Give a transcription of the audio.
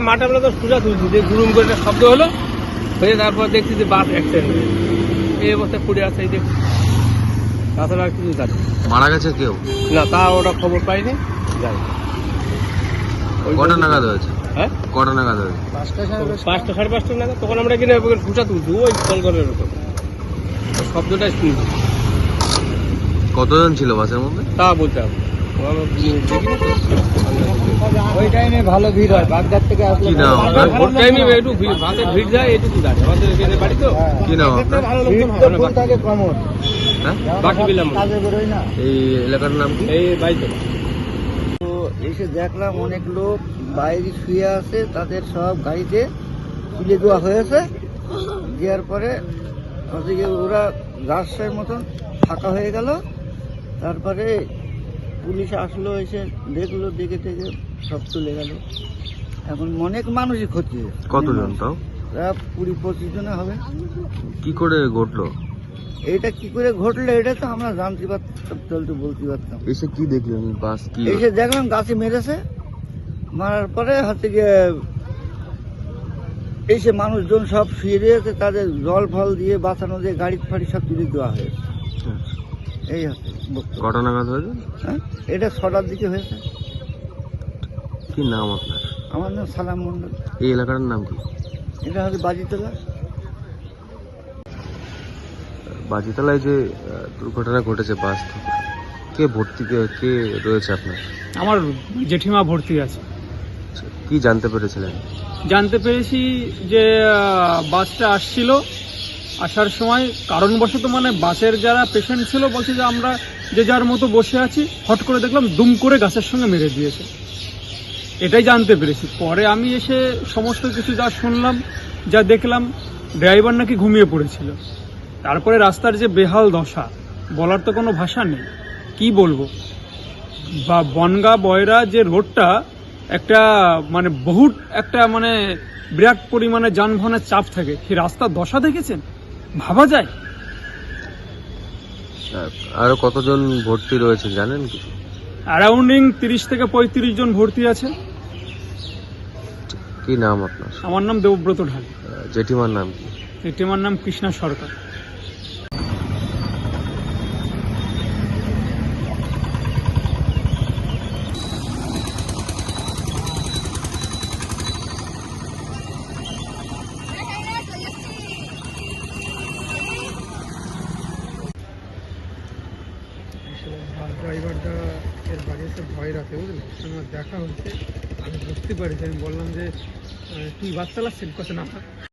মাঠে আমরা তো সোজা তুলছি যে গুরুম করে একটা শব্দ হলো হয়ে তারপর দেখছি যে বাস অ্যাক্সিডেন্ট এই অবস্থায় পড়ে আছে এই দেখছি তাছাড়া আর কিছু জানি মারা গেছে কেউ? না তা ওটা খবর পাইনি জানি না। ওই কটা নাগাদ হয়েছে? হ্যাঁ? কটা নাগাদ হয়েছে? পাঁচটা সাড়ে পাঁচটা। নাগাদ তখন আমরা কিনে ঘুষা তুলছি ওই উপর শব্দটাই শুনছি কতজন ছিল বাসের মধ্যে? তা বলতে হবে। ওই টাইমে ভালো ভিড় হয় বাগদাদ থেকে আসলে কি? ভোর টাইমে একটু ভিড় ভাতে ভিড় যায় জানি আমাদের এখানে বাড়ি তো। কি নাম আপনার? ভিড় থাকে কমন। হ্যাঁ বাকি বিলাম কাজে না। এই এলাকার নাম কি? এই তো এসে দেখলাম অনেক লোক বাইরে শুয়ে আছে তাদের সব গাড়িতে তুলে দেওয়া হয়েছে। দেওয়ার পরে ওদিকে ওরা রাস্তার মতন ফাঁকা হয়ে গেল। তারপরে পুলিশ আসলো এসে দেখল দেখে থেকে সব চলে গেল। এখন অনেক মানুষই ক্ষতি হয়েছে। কতজন তাও? প্রায় কুড়ি পঁচিশ জনে হবে। কি করে ঘটলো? এটা কি করে ঘটলো এটা তো আমরা জানতে পারতাম চলতে বলতে পারতাম। এসে কি দেখলেন? বাস কি? এসে দেখলাম গাছে মেরেছে। মারার পরে হচ্ছে গিয়ে এসে মানুষজন সব শুয়ে দিয়েছে তাদের জল ফল দিয়ে বাঁচানো দিয়ে গাড়ি ফাড়ি সব তুলে দেওয়া হয়েছে। এই হচ্ছে। কটা নাগাদ হয়েছে? হ্যাঁ? এটা ছটার দিকে হয়েছে। কি নাম আপনার? আমার নাম সালাম মন্ডল এই এলাকার নাম কি? এটা হচ্ছে বাজিতলা। বাজিতলায় যে দুর্ঘটনা ঘটেছে বাস থেকে কে ভর্তি কে- কে রয়েছে আপনার? আমার জেঠিমা ভর্তি আছে। আচ্ছা, কি জানতে পেরেছিলেন? জানতে পেরেছি যে বাসটা আসছিল। আসার সময় কারণবশত মানে বাসের যারা পেশেন্ট ছিল বলছে যে আমরা যে যার মতো বসে আছি, হট করে দেখলাম দুম করে গাছের সঙ্গে মেরে দিয়েছে। এটাই জানতে পেরেছি। পরে আমি এসে সমস্ত কিছু যা শুনলাম, যা দেখলাম, ড্রাইভার নাকি ঘুমিয়ে পড়েছিল। তারপরে রাস্তার যে বেহাল দশা, বলার তো কোনো ভাষা নেই। কি বলব? বা বনগা বয়রা যে রোডটা, একটা মানে বহুত একটা মানে বিরাট পরিমাণে যানবাহনের চাপ থাকে। সেই রাস্তার দশা দেখেছেন? ভাবা যায়? আরও কতজন ভর্তি রয়েছে জানেন কি অ্যারাউন্ডিং তিরিশ থেকে পঁয়ত্রিশ জন ভর্তি আছে। কি নাম আপনার? আমার নাম দেবব্রত ঢাল। জেঠিমার নাম কি? জেঠিমার নাম কৃষ্ণা সরকার। ড্রাইভারটা এর বাড়ি এসে ভয় রাখে, বুঝলি? আমার দেখা হচ্ছে, আমি বুঝতে পারি আমি বললাম যে তুই বাস চালাচ্ছিস কথা না